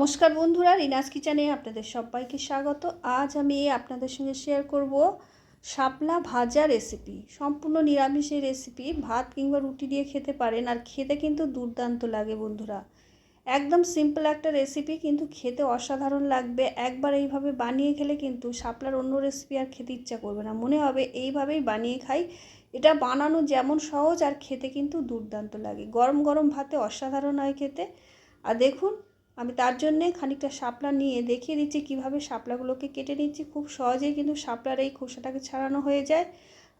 নমস্কার বন্ধুরা, রিনাস কিচেনে আপনাদের সবাইকে স্বাগত। আজ আমি আপনাদের সঙ্গে শেয়ার করব শাপলা ভাজা রেসিপি সম্পূর্ণ নিরামিষ এই রেসিপি ভাত কিংবা রুটি দিয়ে খেতে পারেন আর খেতে কিন্তু দুর্দান্ত লাগে বন্ধুরা। একদম সিম্পল একটা রেসিপি কিন্তু খেতে অসাধারণ লাগবে। একবার এইভাবে বানিয়ে খেলে কিন্তু শাপলার অন্য রেসিপি আর খেতে ইচ্ছা করবে না। মনে হবে এইভাবেই বানিয়ে খাই। এটা বানানো যেমন সহজ আর খেতে কিন্তু দুর্দান্ত লাগে। গরম গরম ভাতে অসাধারণ হয় খেতে। আর দেখুন আমি তার জন্যে খানিকটা শাপলা নিয়ে দেখিয়ে দিচ্ছি কীভাবে শাপলাগুলোকে কেটে নিচ্ছি। খুব সহজেই কিন্তু শাপলার এই খোসাটাকে ছাড়ানো হয়ে যায়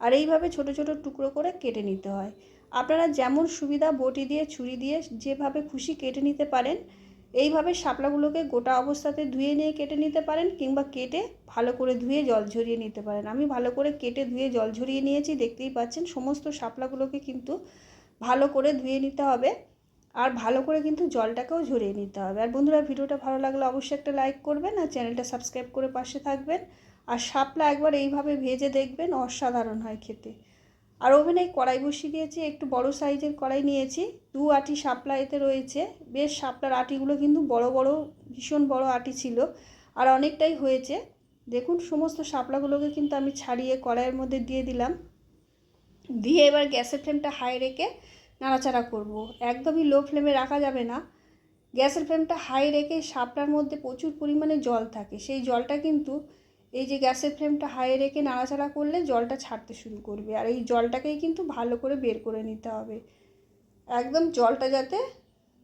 আর এইভাবে ছোট ছোট টুকরো করে কেটে নিতে হয়। আপনারা যেমন সুবিধা বটি দিয়ে, ছুরি দিয়ে যেভাবে খুশি কেটে নিতে পারেন, এইভাবে শাপলাগুলোকে গোটা অবস্থাতে ধুয়ে নিয়ে কেটে নিতে পারেন কিংবা কেটে ভালো করে ধুয়ে জল ঝরিয়ে নিতে পারেন। আমি ভালো করে কেটে ধুয়ে জল ঝরিয়ে নিয়েছি, দেখতেই পাচ্ছেন সমস্ত শাপলাগুলোকে কিন্তু ভালো করে ধুয়ে নিতে হবে। আর ভালো করে কিন্তু জলটাকেও ঝরিয়ে নিতে হবে। আর বন্ধুরা, ভিডিওটা ভালো লাগলে অবশ্যই একটা লাইক করবেন আর চ্যানেলটা সাবস্ক্রাইব করে পাশে থাকবেন। আর শাপলা একবার এইভাবে ভেজে দেখবেন, অসাধারণ হয় খেতে। আর ওভেনে কড়াই বসিয়ে দিয়েছি, একটু বড় সাইজের কড়াই নিয়েছি, দু আটি শাপলা এতে রয়েছে। বেশ শাপলার আটিগুলো কিন্তু বড় বড়, ভীষণ বড় আটি ছিল। আর অনেকটাই হয়েছে। দেখুন, সমস্ত শাপলাগুলোকে কিন্তু আমি ছাড়িয়ে কড়াইয়ের মধ্যে দিয়ে দিলাম। দিয়ে এবার গ্যাসের ফ্লেমটা হাই রেখে নাড়াচাড়া করব। একদমই লো ফ্লেমে রাখা যাবে না। গ্যাসের ফ্লেমটা হাই রেখে সাপটার মধ্যে প্রচুর পরিমাণে জল থাকে। সেই জলটা কিন্তু এই যে গ্যাসের ফ্লেমটা হাই রেখে নাড়াচাড়া করলে জলটা ছাড়তে শুরু করবে। আর এই জলটাকেই কিন্তু ভালো করে বের করে নিতে হবে। একদম জলটা যাতে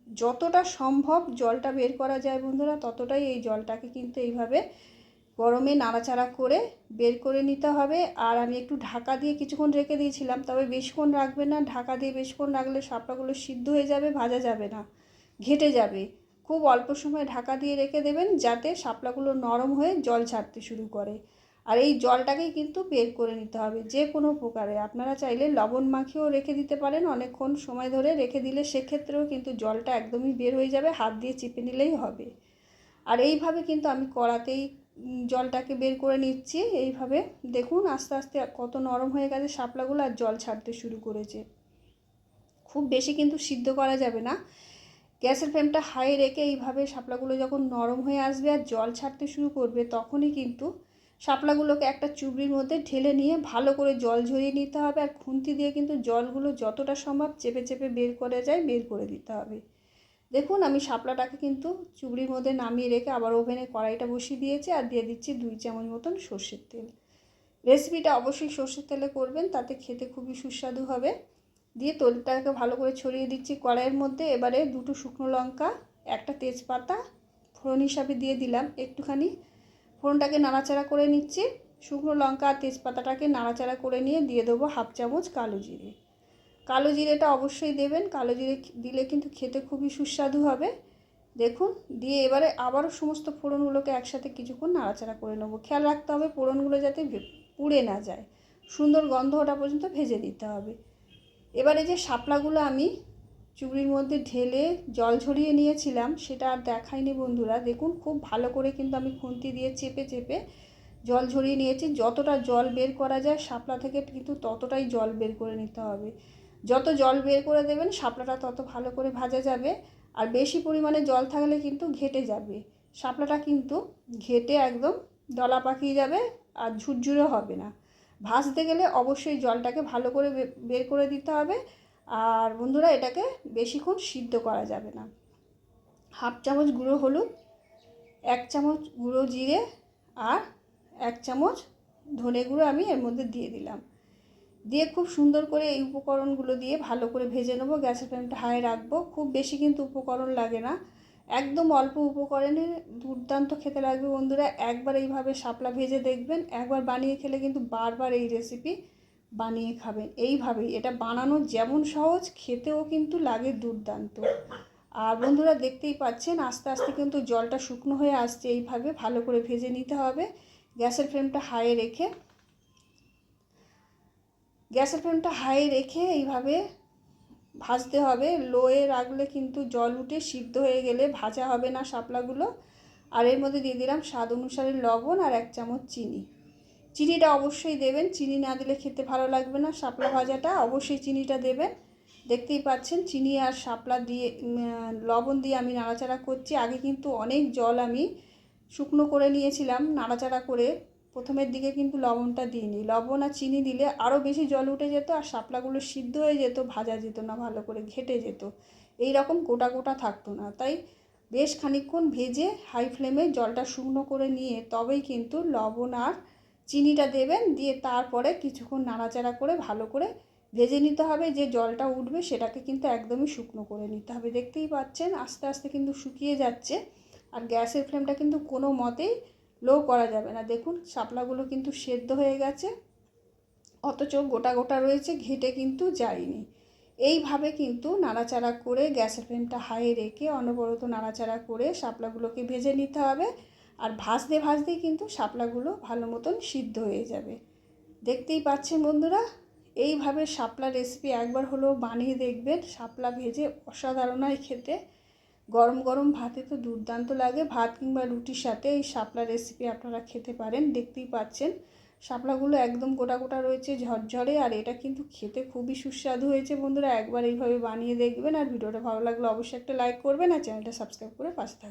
যতটা সম্ভব জলটা বের করা যায় বন্ধুরা, ততটাই এই জলটাকে কিন্তু এইভাবে গরমে নাড়াচাড়া করে বের করে নিতে হবে। আর আমি একটু ঢাকা দিয়ে কিছুক্ষণ রেখে দিয়েছিলাম, তবে বেশিক্ষণ রাখবে না। ঢাকা দিয়ে বেশিক্ষণ রাখলে শাপলাগুলো সিদ্ধ হয়ে যাবে, ভাজা যাবে না, ঘেটে যাবে। খুব অল্প সময় ঢাকা দিয়ে রেখে দেবেন যাতে শাপলাগুলো নরম হয়ে জল ছাড়তে শুরু করে। আর এই জলটাকেই কিন্তু বের করে নিতে হবে যে কোনো প্রকারে। আপনারা চাইলে লবণ মাখিয়েও রেখে দিতে পারেন, অনেকক্ষণ সময় ধরে রেখে দিলে সেক্ষেত্রেও কিন্তু জলটা একদমই বের হয়ে যাবে, হাত দিয়ে চিপে নিলেই হবে। আর এইভাবে কিন্তু আমি কড়াতেই জলটাকে বের করে নিচ্ছি। এইভাবে দেখুন আস্তে আস্তে কত নরম হয়ে গেছে শাপলাগুলো আর জল ছাড়তে শুরু করেছে। খুব বেশি কিন্তু সিদ্ধ করা যাবে না। গ্যাসের ফ্লেমটা হাই রেখে এইভাবে শাপলাগুলো যখন নরম হয়ে আসবে আর জল ছাড়তে শুরু করবে, তখনই কিন্তু শাপলাগুলোকে একটা চুবড়ির মধ্যে ঢেলে নিয়ে ভালো করে জল ঝরিয়ে নিতে হবে। আর খুন্তি দিয়ে কিন্তু জলগুলো যতটা সম্ভব চেপে চেপে বের করে যায়, বের করে দিতে হবে। দেখুন, আমি শাপলাটাকে কিন্তু চুবড়ির মধ্যে নামিয়ে রেখে আবার ওভেনে কড়াইটা বসিয়ে দিয়েছি আর দিয়ে দিচ্ছি দুই চামচ মতন সর্ষের তেল। রেসিপিটা অবশ্যই সর্ষের তেলে করবেন, তাতে খেতে খুবই সুস্বাদু হবে। দিয়ে তেলটাকে ভালো করে ছড়িয়ে দিচ্ছি কড়াইয়ের মধ্যে। এবারে দুটো শুকনো লঙ্কা, একটা তেজপাতা, ফোড়ন হিসাবে দিয়ে দিলাম। একটুখানি ফোড়নটাকে নাড়াচাড়া করে নিচ্ছি। শুকনো লঙ্কা আর তেজপাতাটাকে নাড়াচাড়া করে নিয়ে দিয়ে দেবো হাফ চামচ কালো জিরে। কালো জিরেটা অবশ্যই দেবেন। কালো জিরে দিলে কিন্তু খেতে খুবই সুস্বাদু হবে। দেখুন, দিয়ে এবারে আবারও সমস্ত ফোড়নগুলোকে একসাথে কিছুক্ষণ নাড়াচাড়া করে নেব। খেয়াল রাখতে হবে ফোড়নগুলো যাতে পুড়ে না যায়। সুন্দর গন্ধ ওটা পর্যন্ত ভেজে দিতে হবে। এবারে যে শাপলাগুলো আমি চুবড়ির মধ্যে ঢেলে জল ঝরিয়ে নিয়েছিলাম, সেটা আর দেখাইনি বন্ধুরা। দেখুন, খুব ভালো করে কিন্তু আমি খুন্তি দিয়ে চেপে চেপে জল ঝরিয়ে নিয়েছি। যতটা জল বের করা যায়, শাপলা থেকে কিন্তু ততটাই জল বের করে নিতে হবে। যত জল বের করে দেবেন, শাপলাটা তত ভালো করে ভাজা যাবে। আর বেশি পরিমাণে জল থাকলে কিন্তু ঘেটে যাবে। শাপলাটা কিন্তু ঘেটে একদম দলা পাকিয়ে যাবে আর ঝুরঝুরে হবে না। ভাজতে গেলে অবশ্যই জলটাকে ভালো করে বের করে দিতে হবে। আর বন্ধুরা, এটাকে বেশিক্ষণ সিদ্ধ করা যাবে না। হাফ চামচ গুঁড়ো হলুদ, এক চামচ গুঁড়ো জিরে আর এক চামচ ধনে গুঁড়ো আমি এর মধ্যে দিয়ে দিলাম। দিয়ে খুব সুন্দর করে এই উপকরণগুলো দিয়ে ভালো করে ভেজে নেব। গ্যাসের ফ্লেমটা হাই রাখব। খুব বেশি কিন্তু উপকরণ লাগে না। একদম অল্প উপকরণে দুর্দান্ত খেতে লাগবে বন্ধুরা। একবার এইভাবে শাপলা ভেজে দেখবেন। একবার বানিয়ে খেলে কিন্তু বারবার এই রেসিপি বানিয়ে খাবেন। এইভাবেই এটা বানানো যেমন সহজ, খেতেও কিন্তু লাগে দুর্দান্ত। আর বন্ধুরা দেখতেই পাচ্ছেন, আস্তে আস্তে কিন্তু জলটা শুকনো হয়ে আসছে। এইভাবে ভালো করে ভেজে নিতে হবে। গ্যাসের ফ্লেমটা হাই রেখে গ্যাসের ফ্লেমটা হাই রেখে এইভাবে ভাজতে হবে। লোয়ে রাখলে কিন্তু জল উঠে সিদ্ধ হয়ে গেলে ভাজা হবে না শাপলাগুলো। আর এর মধ্যে দিয়ে দিলাম স্বাদ অনুসারে লবণ আর এক চামচ চিনি। চিনিটা অবশ্যই দেবেন। চিনি না দিলে খেতে ভালো লাগবে না। শাপলা ভাজাটা অবশ্যই চিনিটা দেবেন। দেখতেই পাচ্ছেন চিনি আর শাপলা দিয়ে লবণ দিয়ে আমি নাড়াচাড়া করছি। আগে কিন্তু অনেক জল আমি শুকনো করে নিয়েছিলাম, নাড়াচাড়া করে। প্রথমের দিকে কিন্তু লবণটা দিইনি। লবণ আর চিনি দিলে আরও বেশি জল উঠে যেত আর শাপলাগুলো সিদ্ধ হয়ে যেত, ভাজা যেত না, ভালো করে ঘেটে যেত। এই রকম গোটা গোটা থাকতো না। তাই বেশ খানিকক্ষণ ভেজে হাই ফ্লেমে জলটা শুকনো করে নিয়ে তবেই কিন্তু লবণ আর চিনিটা দেবেন। দিয়ে তারপরে কিছুক্ষণ নাড়াচাড়া করে ভালো করে ভেজে নিতে হবে। যে জলটা উঠবে সেটাকে কিন্তু একদমই শুকনো করে নিতে হবে। দেখতেই পাচ্ছেন আস্তে আস্তে কিন্তু শুকিয়ে যাচ্ছে। আর গ্যাসের ফ্লেমটা কিন্তু কোনো মতেই লো করা যাবে না। দেখুন, শাপলাগুলো কিন্তু সেদ্ধ হয়ে গেছে। অথচ গোটা গোটা রয়েছে, ঘেটে কিন্তু যায়নি। এইভাবে কিন্তু নাড়াচাড়া করে গ্যাসের ফ্লেমটা হাই রেখে অনবরত নাড়াচাড়া করে শাপলাগুলোকে ভেজে নিতে হবে। আর ভাজতে ভাজতেই কিন্তু শাপলাগুলো ভালো মতন সিদ্ধ হয়ে যাবে। দেখতেই পাচ্ছেন বন্ধুরা, এইভাবে শাপলা রেসিপি একবার হলেও বানিয়ে দেখবেন। শাপলা ভেজে অসাধারণ হয় খেতে। গরম গরম ভাতে তো দুর্দান্ত লাগে। ভাত কিংবা রুটির সাথে এই শাপলা রেসিপি আপনারা খেতে পারেন, দেখতেই পাচ্ছেন। শাপলাগুলো একদম গোটা গোটা রয়েছে, ঝরঝরে, আর এটা কিন্তু খেতে খুবই সুস্বাদু হয়েছে বন্ধুরা। একবার এইভাবে বানিয়ে দেখবেন, আর ভিডিওটা ভালো লাগলে অবশ্যই একটা লাইক করবেন, আর চ্যানেলটা সাবস্ক্রাইব করে পাশে থাকবেন।